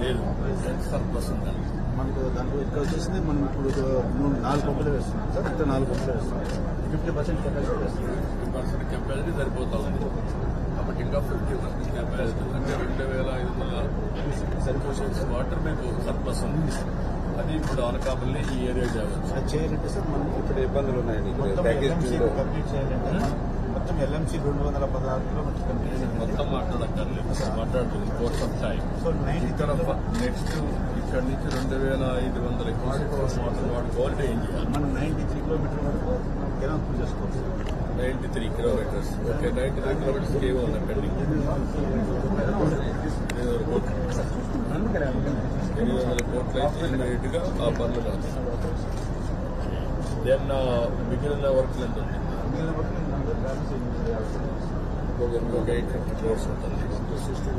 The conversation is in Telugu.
లేదు సర్ప్లస్ ఉందండి మనకు దాంట్లో ఇక్కడ వచ్చేసింది మనం ఇప్పుడు మూడు నాలుగు పంపులు వేస్తున్నాం సార్ ఇక్కడ నాలుగు పంపులు వేస్తున్నాం ఫిఫ్టీ పర్సెంట్ కెపాసిటీ వేస్తున్నాం ఫిఫ్టీ పర్సెంట్ కెపాసిటీ సరిపోతా ఉంది కాబట్టి ఇంకా ఫిఫ్టీ పర్సెంట్ కెపాసిటీ అంటే రెండు వేల ఐదు వందల సరిపోషన్స్ వాటర్ మీకు సర్ప్లస్ ఉంది అది ఇప్పుడు అనకాపల్లి ఈ ఏరియా చేయవచ్చు అది చేయాలంటే సార్ మనం ఇక్కడ ఇబ్బందులు ఉన్నాయండి ప్యాకేజ్ కంప్లీట్ చేయాలంటే మొత్తం ఎల్ఎంసీ రెండు వందల పదహారు కిలోమీటర్స్ కంప్లీట్ మాట్లాడుతుంది కోర్స్ ఆఫ్ టైం ఇక్కడ నెక్స్ట్ ఇక్కడ నుంచి రెండు వేల ఐదు వందల వాటర్ వాడుకోవాలంటే ఏం చేయాలి? మనం నైన్టీ త్రీ కిలోమీటర్ వరకు కెనాల్ చేసుకోవచ్చు. Ninety three kilometres okay ninety three kilometres ఏమో ఉన్నాయి పెండింగ్ ఎనిమిది వందల కోట్లు అయితే ఇమ్మీడియట్గా ఆ పనులు కాదు దెన్ మిగిలిన వర్క్ ఎంత ఉంది? మిగిలిన వరకు poder orgânico que é.